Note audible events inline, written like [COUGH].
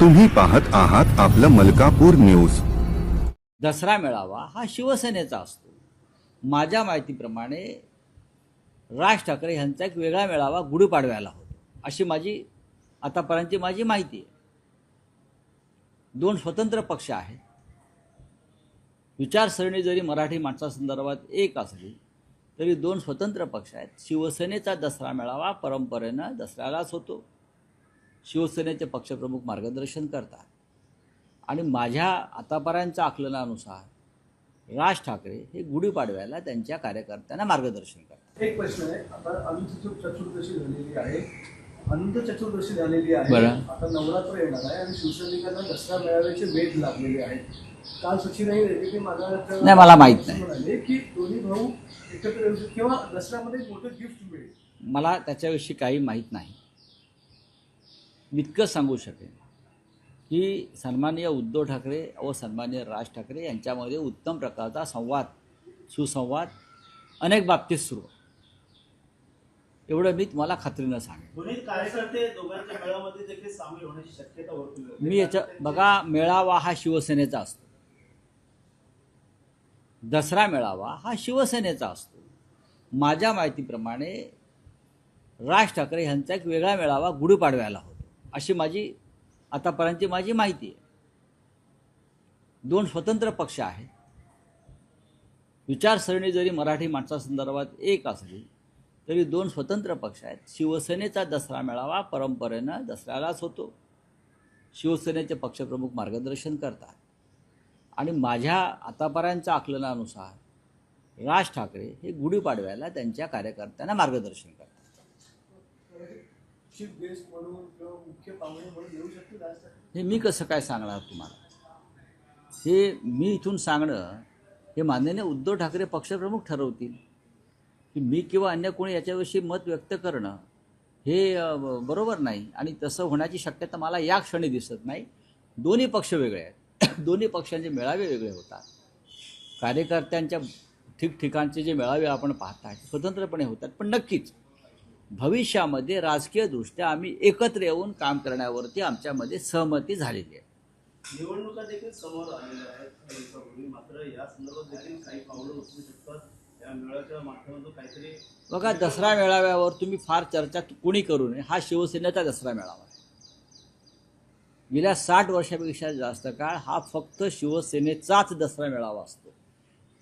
तुम्ही पाहत आहात आपलं मलकापूर न्यूज. दसरा मेळावा हा शिवसेनेचा असतो. माझ्या माहितीप्रमाणे राज ठाकरे यांचा एक वेगळा मेळावा गुढीपाडव्याला होतो. अशी माझी आतापर्यंतची माझी माहिती आहे. दोन स्वतंत्र पक्ष आहेत. विचारसरणी जरी मराठी माणसासंदर्भात एक असली तरी दोन स्वतंत्र पक्ष आहेत. शिवसेनेचा दसरा मेळावा परंपरेनं दसऱ्यालाच होतो. शिवसेनेचे पक्षप्रमुख मार्गदर्शन करतात. आणि माझ्या आतापर्यंतच्या आकलनानुसार राज ठाकरे हे गुढीपाडव्याला त्यांच्या कार्यकर्त्यांना मार्गदर्शन करतात. एक प्रश्न आहे. आता अनंत चतुर- चतुर्दशी झालेली आहे. अनंत चतुर्दशी झालेली आहे. बरं. आता नवरात्र येणार आहे आणि शिवसैनिकांना दसरा मेळाव्याचे वेध लागलेले आहेत. काल सचिनही रेड्डी माझा नाही, मला माहीत नाही. म्हणाले की दोन्ही भाऊ एकत्र येऊ किंवा दसऱ्यामध्ये मोठं गिफ्ट मिळेल. मला त्याच्याविषयी काही माहीत नाही. मी इतकं सांगू शकेन की सन्माननीय उद्धव ठाकरे व सन्माननीय राज ठाकरे यांच्यामध्ये उत्तम प्रकारचा संवाद सुसंवाद अनेक बाबतीत सुरू. एवढं मी तुम्हाला खात्रीनं सांगेन. मी याच्या बघा मेळावा हा शिवसेनेचा असतो दसरा मेळावा हा शिवसेनेचा असतो माझ्या माहितीप्रमाणे राज ठाकरे यांचा एक वेगळा मेळावा गुढीपाडव्याला होतो अशी माझी आतापर्यंतची माझी माहिती आहे. दोन स्वतंत्र पक्ष आहेत. विचारसरणी जरी मराठी माणसासंदर्भात एक असली तरी दोन स्वतंत्र पक्ष आहेत. शिवसेनेचा दसरा मेळावा परंपरेनं दसऱ्यालाच होतो. शिवसेनेचे पक्षप्रमुख मार्गदर्शन करतात. आणि माझ्या आतापर्यंतच्या आकलनानुसार राज ठाकरे हे गुढीपाडव्याला त्यांच्या कार्यकर्त्यांना मार्गदर्शन करतात. चीफ गेस्ट म्हणून किंवा मुख्य पाहुणे म्हणून येऊ शकतील हे मी कसं काय सांगणार तुम्हाला? हे मी इथून सांगणं हे माननीय उद्धव ठाकरे पक्षप्रमुख ठरवतील की मी किंवा अन्य कोणी याच्याविषयी मत व्यक्त करणं हे ब- बरोबर नाही आणि तसं होण्याची शक्यता मला या क्षणी दिसत नाही. दोन्ही पक्ष वेगळे आहेत. [COUGHS] दोन्ही पक्षांचे मेळावे वेगळे होतात. कार्यकर्त्यांच्या ठिकठिकाणचे जे मेळावे आपण पाहताय स्वतंत्रपणे होतात. पण नक्कीच भविष्यामध्ये राजकीयदृष्ट्या आम्ही एकत्र येऊन काम करण्यावरती आमच्यामध्ये सहमती झालेली आहे. निवडणुका देखील समोर आलेल्या आहेत काही दिवसापूर्वी मात्र या संदर्भात देखील काही पावलं उचलू शकतात. या मेळाव्याच्या माध्यमातून काहीतरी बघा दसरा मेळाव्यावर तुम्ही फार चर्चा कुणी करू नये हा शिवसेनेचा दसरा मेळावा आहे. गेल्या साठ वर्षापेक्षा जास्त काळ हा फक्त शिवसेनेचाच दसरा मेळावा असतो.